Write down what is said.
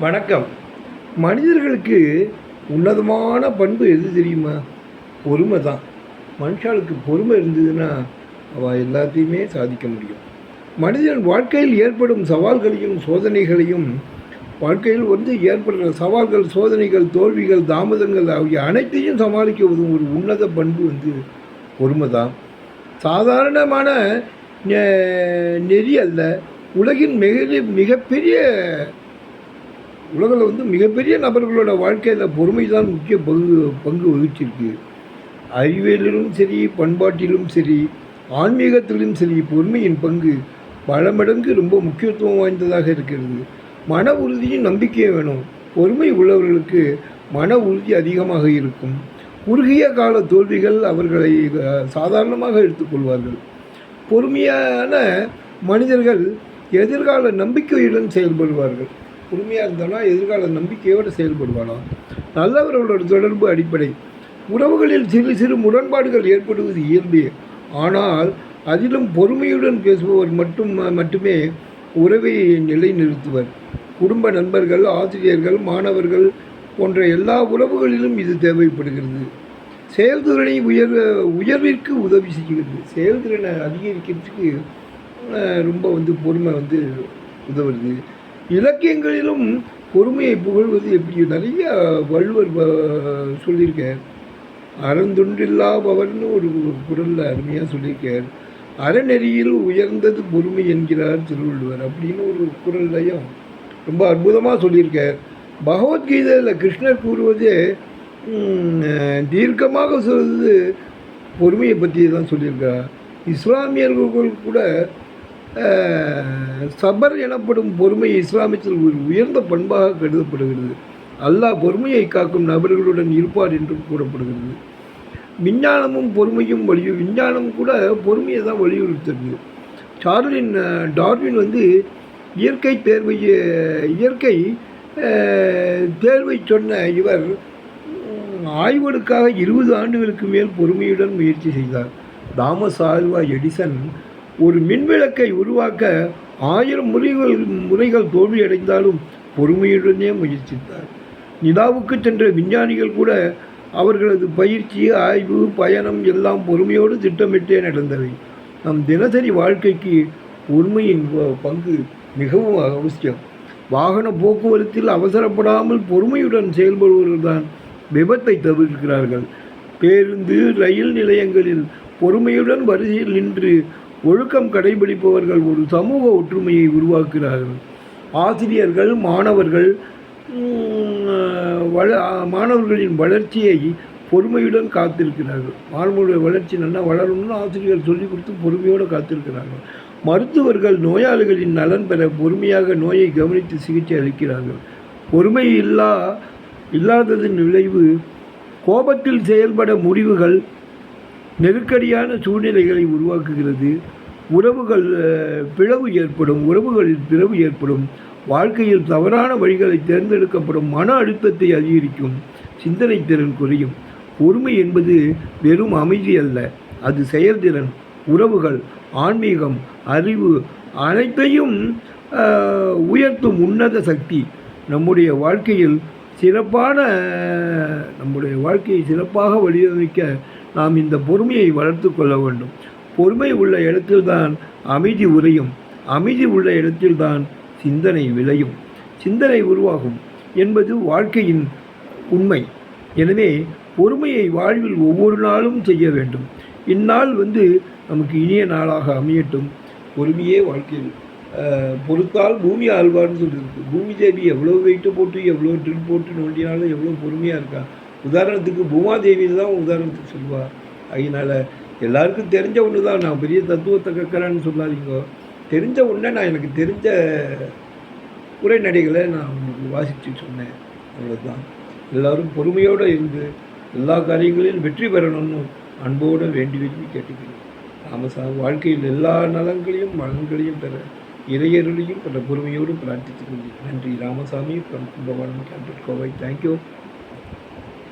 வணக்கம். மனிதர்களுக்கு உன்னதமான பண்பு எது தெரியுமா? பொறுமை தான் மனுஷாளுக்கு பொறுமை இருந்ததுன்னா அவள் எல்லாத்தையுமே சாதிக்க முடியும். மனிதன் வாழ்க்கையில் ஏற்படும் சவால்களையும் சோதனைகளையும் வாழ்க்கையில் வந்து ஏற்படுற சவால்கள் சோதனைகள் தோல்விகள் தாமதங்கள் ஆகிய அனைத்தையும் சமாளிக்க உதவும் ஒரு உன்னத பண்பு வந்து பொறுமை தான் சாதாரணமான நெ- நெறி அல்ல. உலகின் மிக மிகப்பெரிய உலகில் வந்து மிகப்பெரிய நபர்களோட வாழ்க்கையில் பொறுமை தான் முக்கிய பங்கு பங்கு வகிச்சிருக்கு. அறிவியலிலும் சரி பண்பாட்டிலும் சரி ஆன்மீகத்திலும் சரி பொறுமையின் பங்கு பல மடங்கு ரொம்ப முக்கியத்துவம் வாய்ந்ததாக இருக்கிறது. மன உறுதியும் நம்பிக்கையும் வேணும். பொறுமை உள்ளவர்களுக்கு மன உறுதி அதிகமாக இருக்கும். குறுகிய கால தோல்விகள் அவர்களை சாதாரணமாக எடுத்துக்கொள்வார்கள். பொறுமையான மனிதர்கள் எதிர்கால நம்பிக்கையுடன் செயல்படுவார்கள். பொறுமையாக இருந்தாலும் எதிர்கால நம்பிக்கையோடு செயல்படுவானோ? நல்லவர்களோட தொடர்பு அடிப்படை. உறவுகளில் சிறு சிறு முரண்பாடுகள் ஏற்படுவது இயல்பே. ஆனால் அதிலும் பொறுமையுடன் பேசுபவர் மட்டும் மட்டுமே உறவை நிலைநிறுத்துவர். குடும்ப நண்பர்கள் ஆசிரியர்கள் மாணவர்கள் போன்ற எல்லா உறவுகளிலும் இது தேவைப்படுகிறது. செயல்திறனை உயர் உயர்விற்கு உதவி செய்கிறது. செயல்திறனை அதிகரிக்கிறதுக்கு ரொம்ப வந்து பொறுமை வந்து உதவுறது. இலக்கியங்களிலும் பொறுமையை புகழ்வது எப்படி? நிறைய வள்ளுவர் சொல்லியிருக்கேன் அறந்துண்டில்லாபவர்னு ஒரு குரலில் அருமையாக சொல்லியிருக்கார். அறநெறியில் உயர்ந்தது பொறுமை என்கிறார் திருவள்ளுவர் அப்படின்னு ஒரு குரல்லையும் ரொம்ப அற்புதமாக சொல்லியிருக்கார். பகவத்கீதையில் கிருஷ்ணர் கூறுவதே தீர்க்கமாக சொல்வது பொறுமையை பற்றி தான் சொல்லியிருக்கார் இஸ்லாமியர்கள் கூட சபர் எனப்படும் பொறுமை இஸ்லாமியத்தில் ஒரு உயர்ந்த பண்பாக கருதப்படுகிறது. அல்லாஹ் பொறுமையை காக்கும் நபர்களுடன் இருப்பார் என்றும் கூறப்படுகிறது. விஞ்ஞானமும் பொறுமையும் வலியு விஞ்ஞானம் கூட பொறுமையை தான் வலியுறுத்துறது சார்லின் டார்வின் வந்து இயற்கை தேர்வை இயற்கை தேர்வை சொன்ன இவர் ஆய்வுகளுக்காக இருபது ஆண்டுகளுக்கு மேல் பொறுமையுடன் முயற்சி செய்தார். தாமஸ் ஆல்வா எடிசன் ஒரு மின்விளக்கை உருவாக்க ஆயிரம் முறைகள் முறைகள் தோல்வியடைந்தாலும் பொறுமையுடனே முயற்சித்தார். நிலாவுக்கு சென்ற விஞ்ஞானிகள் கூட அவர்களது பயிற்சி ஆய்வு பயணம் எல்லாம் பொறுமையோடு திட்டமிட்டே நடந்தவை. நம் தினசரி வாழ்க்கைக்கு உண்மையின் ப- பங்கு மிகவும் அவசியம். வாகன போக்குவரத்தில் அவசரப்படாமல் பொறுமையுடன் செயல்படுவதுதான் விபத்தை தவிர்க்கிறார்கள். பேருந்து ரயில் நிலையங்களில் பொறுமையுடன் வரிசையில் நின்று ஒழுக்கம் கடைபிடிப்பவர்கள் ஒரு சமூக ஒற்றுமையை உருவாக்குகிறார்கள். ஆசிரியர்கள் மாணவர்கள் வள மாணவர்களின் வளர்ச்சியை பொறுமையுடன் காத்திருக்கிறார்கள். மாணவர்களுடைய வளர்ச்சி நல்லா வளரணும்னு ஆசிரியர்கள் சொல்லிக் கொடுத்து பொறுமையோடு காத்திருக்கிறார்கள். மருத்துவர்கள் நோயாளிகளின் நலன் பெற பொறுமையாக நோயை கவனித்து சிகிச்சை அளிக்கிறார்கள். பொறுமை இல்லா இல்லாததன் விளைவு கோபத்தில் செயல்பட முடிவுகள் நெருக்கடியான சூழ்நிலைகளை உருவாக்குகிறது. உறவுகள் பிளவு ஏற்படும் உறவுகளில் பிளவு ஏற்படும். வாழ்க்கையில் தவறான வழிகளை தேர்ந்தெடுக்கப்படும் மன அழுத்தத்தை அதிகரிக்கும். சிந்தனை திறன் குறையும். பொறுமை என்பது வெறும் அமைதி அல்ல அது செயல்திறன் உறவுகள் ஆன்மீகம் அறிவு அனைத்தையும் உயர்த்தும் உன்னத சக்தி. நம்முடைய வாழ்க்கையில் சிறப்பான நம்முடைய வாழ்க்கையை சிறப்பாக வடிவமைக்க நாம் இந்த பொறுமையை வளர்த்து கொள்ள வேண்டும். பொறுமை உள்ள இடத்தில்தான் அமைதி உறையும். அமைதி உள்ள இடத்தில்தான் சிந்தனை விளையும். சிந்தனை உருவாகும் என்பது வாழ்க்கையின் உண்மை. எனவே பொறுமையை வாழ்வில் ஒவ்வொரு நாளும் செய்ய வேண்டும். இந்நாள் வந்து நமக்கு இனிய நாளாக அமையட்டும். பொறுமையே வாழ்க்கையில் பொறுத்தால் பூமி ஆழ்வார்னு சொல்லியிருக்கு. பூமி தேவி எவ்வளோ வெயிட்டு போட்டு எவ்வளோ ட்ரில் போட்டு நோண்டினாலும் எவ்வளோ பொறுமையாக இருக்கா? உதாரணத்துக்கு பூமாதேவி தான் உதாரணத்துக்கு சொல்லுவார். அதனால் எல்லாருக்கும் தெரிஞ்ச ஒன்று தான். நான் பெரிய தத்துவத்தை கேட்குறேன்னு சொல்லாதீங்க. தெரிஞ்ச ஒன்றை நான் எனக்கு தெரிஞ்ச உரைநடைகளை நான் உங்களுக்கு வாசித்து சொன்னேன். அவ்வளோதான் எல்லாரும் பொறுமையோடு இருந்து எல்லா காரியங்களிலும் வெற்றி பெறணும்னு அன்போடு வேண்டி வேண்டி கேட்டுக்கிறேன். ராமசா வாழ்க்கையில் எல்லா நலங்களையும் மலன்களையும் பெற இறையருளையும் பெற பொறுமையோடு பிரார்த்தித்துக் கொள்கிறேன். நன்றி. ராமசாமி ஃப்ரம் கும்பகோணம் கேம்பட் கோவை. Thank you